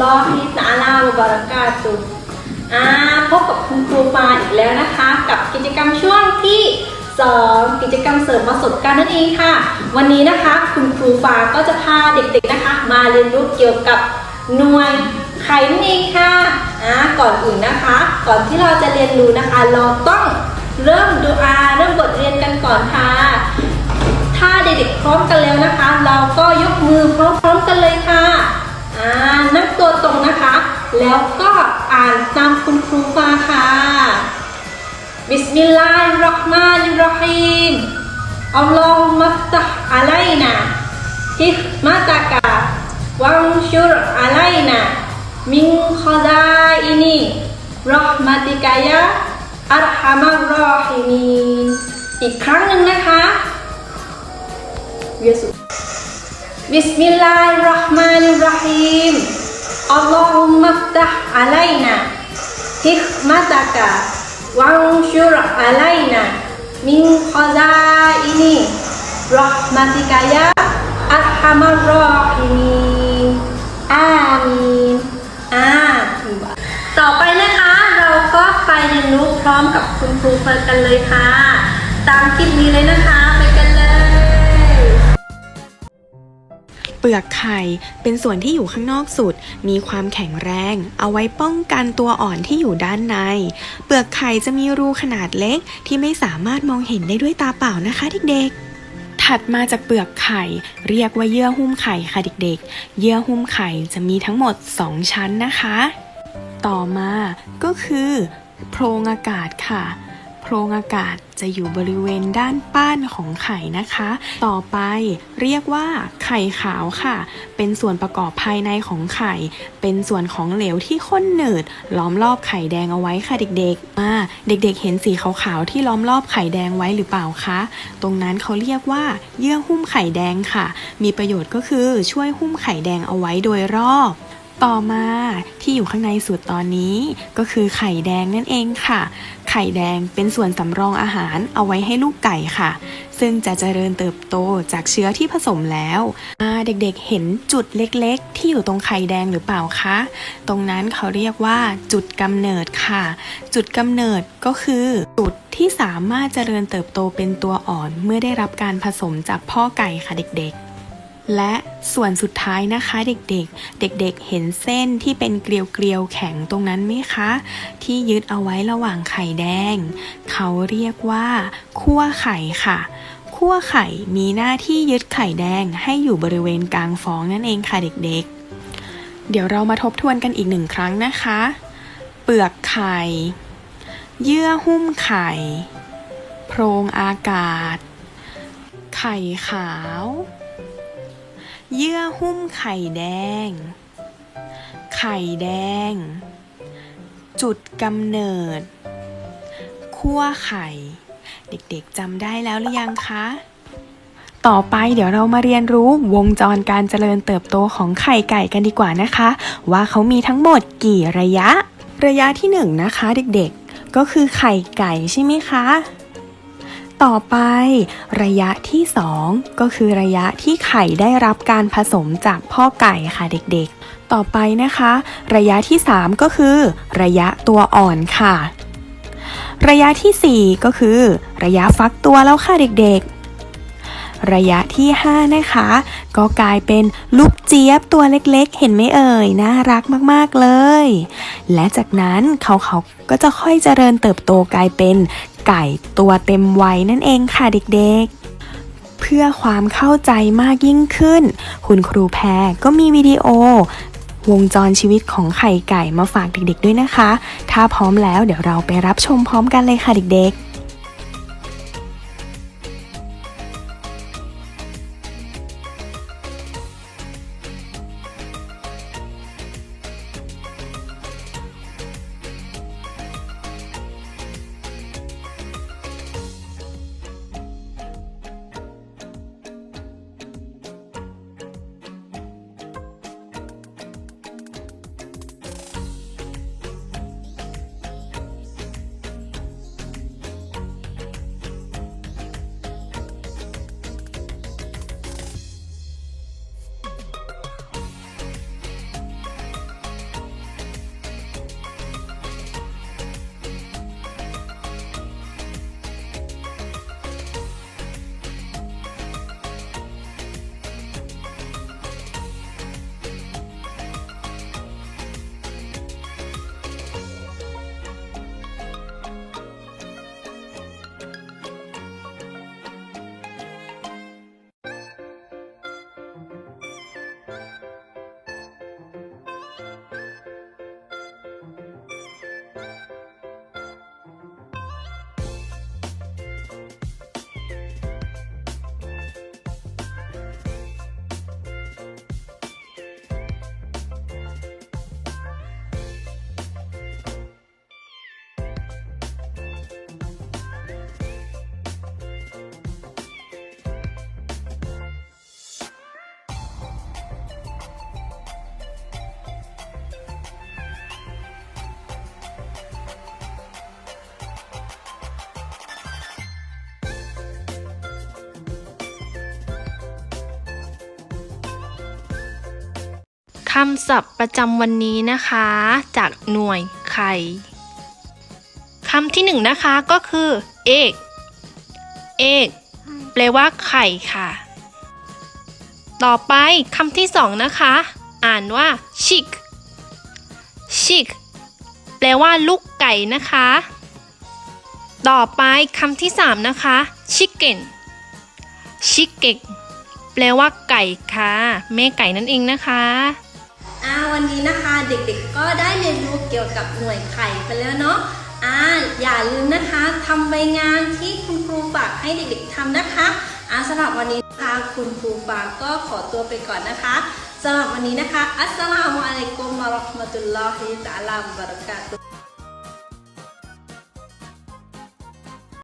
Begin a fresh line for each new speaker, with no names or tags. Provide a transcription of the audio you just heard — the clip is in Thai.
ลอฮิตะอาลาบารากาตุอ่าพบกับคุณครูปาอีกแล้วนะคะ กับกิจกรรมช่วงที่สองกิจกรรมเสริมประสบการณ์นั่นเองค่ะ วันนี้นะคะคุณครูฟาก็จะพาเด็กๆนะคะ มาเรียนรู้เกี่ยวกับหน่วยไขนั่นเองค่ะอ่าก่อนอื่นนะคะ ก่อนที่เราจะเรียนรู้นะคะ เราต้องเริ่มดูอาเริ่มบทเรียนกันก่อนค่ะ ถ้าเด็กๆพร้อมกันแล้วนะคะ เราก็ยกมือพร้อมๆกันเลยค่ะอ่า ตัวตรงนะคะ แล้วก็อ่านตามคุณครูมาค่ะบิสมิลลาฮิรราะห์มานิรราะฮีมอัลลอฮุมัฟตัฮอะลัยนาฮิกมาตะกะวังชุรอะลัยนามิงคอดาอินีรอห์มาติกายะอัรฮัมัรรอฮิมีนอีกครั้งหนึ่งนะคะ Yesus. Bismillahirrahmanirrahim. Allahumma ftah alaina hikmataka wanshur alaina min khazaini rahmatika ya arhamar rahimin. อามีนอ่าต่อไปนะคะเราก็ไปเรียนรู้พร้อมกับคุณครูเฟิร์นกันเลยค่ะ ตามคลิปนี้เลยนะคะ เป
ลือกไข่เป็นส่วนที่อยู่ข้างนอกสุด มีความแข็งแรง เอาไว้ป้องกันตัวอ่อนที่อยู่ด้านใน เปลือกไข่จะมีรูขนาดเล็กที่ไม่สามารถมองเห็นได้ด้วยตาเปล่านะคะเด็กๆถัดมาจากเปลือกไข่ เรียกว่าเยื่อหุ้มไข่ค่ะเด็กๆ เยื่อหุ้มไข่จะมีทั้งหมด 2 ชั้นนะคะ ต่อมาก็คือ โพรงอากาศค่ะโพรงอากาศจะอยู่บริเวณด้านป้านของไข่นะคะ ต่อไปเรียกว่าไข่ขาวค่ะ เป็นส่วนประกอบภายในของไข่ เป็นส่วนของเหลวที่ข้นหนืดล้อมรอบไข่แดงเอาไว้ค่ะเด็กๆอ่าเด็กๆ เห็นสีขาวๆที่ล้อมรอบไข่แดงไว้หรือเปล่าคะ ตรงนั้นเขาเรียกว่า เยื่อหุ้มไข่แดงค่ะ มีประโยชน์ก็คือช่วยหุ้มไข่แดงเอาไว้โดยรอบต่อมาที่อยู่ข้างในสุดตอนนี้ก็คือไข่แดงนั่นเองค่ะ ไข่แดงเป็นส่วนสำรองอาหารเอาไว้ให้ลูกไก่ค่ะ ซึ่งจะเจริญเติบโตจากเชื้อที่ผสมแล้วเด็กๆเห็นจุดเล็กๆ ที่อยู่ตรงไข่แดงหรือเปล่าคะ ตรงนั้นเขาเรียกว่าจุดกำเนิดค่ะ จุดกำเนิดก็คือจุดที่สามารถเจริญเติบโตเป็นตัวอ่อนเมื่อได้รับการผสมจากพ่อไก่ค่ะเด็กๆ และส่วนสุดท้ายนะคะเด็กๆ เด็กๆ เห็นเส้นที่เป็นเกลียวๆ แข็งตรงนั้นไหมคะ ที่ยึดเอาไว้ระหว่างไข่แดง เขาเรียกว่าขั้วไข่ค่ะขั้วไข่มีหน้าที่ยึดไข่แดงให้อยู่บริเวณกลางฟองนั่นเองค่ะเด็กๆ เดี๋ยวเรามาทบทวนกันอีกหนึ่งครั้งนะคะ เปลือกไข่ เยื่อหุ้มไข่ โพรงอากาศ ไข่ขาว เยื่อหุ้มไข่แดง ไข่แดง จุดกำเนิดขั้วไข่ เด็กๆจำได้แล้วหรือยังคะ ต่อไปเดี๋ยวเรามาเรียนรู้วงจรการเจริญเติบโตของไข่ไก่กันดีกว่านะคะ ว่าเขามีทั้งหมดกี่ระยะ ระยะที่หนึ่งนะคะเด็กๆ ก็คือไข่ไก่ใช่ไหมคะ ต่อไป ระยะที่ 2 ก็คือระยะที่ไข่ได้รับการผสมจากพ่อไก่ค่ะเด็กๆ ต่อไปนะคะ ระยะที่ 3 ก็คือ ระยะตัวอ่อนค่ะ ระยะทีสี่ 4 ก็คือ ระยะฟักตัวแล้วค่ะเด็กๆระยะที่ 5 นะคะ ก็กลายเป็นลูกเจี๊ยบตัวเล็กๆ เห็นไหมเอ่ย น่ารักมากๆเลย และจากนั้นเขาเขาก็จะค่อยเจริญเติบโตกลายเป็น ไก่ตัวเต็มวัยนั่นเองค่ะเด็กๆ เพื่อความเข้าใจมากยิ่งขึ้น คุณครูแพรก็มีวิดีโอ วงจรชีวิตของไข่ไก่มาฝากเด็กๆด้วยนะคะ ถ้าพร้อมแล้วเดี๋ยวเราไปรับชมพร้อมกันเลยค่ะเด็กๆำ
ศัพท์ประจำวันนี้นะคะ จากหน่วยไข่คำที่หนึ่งนะคะก็คือเอกเอกแปลว่าไข่ค่ะ ต่อไปคำที่สองนะคะ อ่านว่าชิกชิกแปลว่าลูกไก่นะคะ ต่อไปคำที่สามนะคะชิคเก้นชิคเก้นแปลว่าไก่ค่ะ แม่ไก่นั่นเองนะคะ
วันนี้นะคะ เด็กๆก็ได้เรียนรู้เกี่ยวกับหน่วยไข่ไปแล้วเนาะอ่าอย่าลืมนะคะทำใบงานที่คุณครูฝากให้เด็กๆทำนะคะอ่าสำหรับวันนี้นะคะคุณครูฝากก็ขอตัวไปก่อนนะคะสำหรับวันนี้นะคะ อัสสลามุอะลัยกุมวะเราะห์มะตุลลอฮิตะอาลาบะเราะกาตุฮ์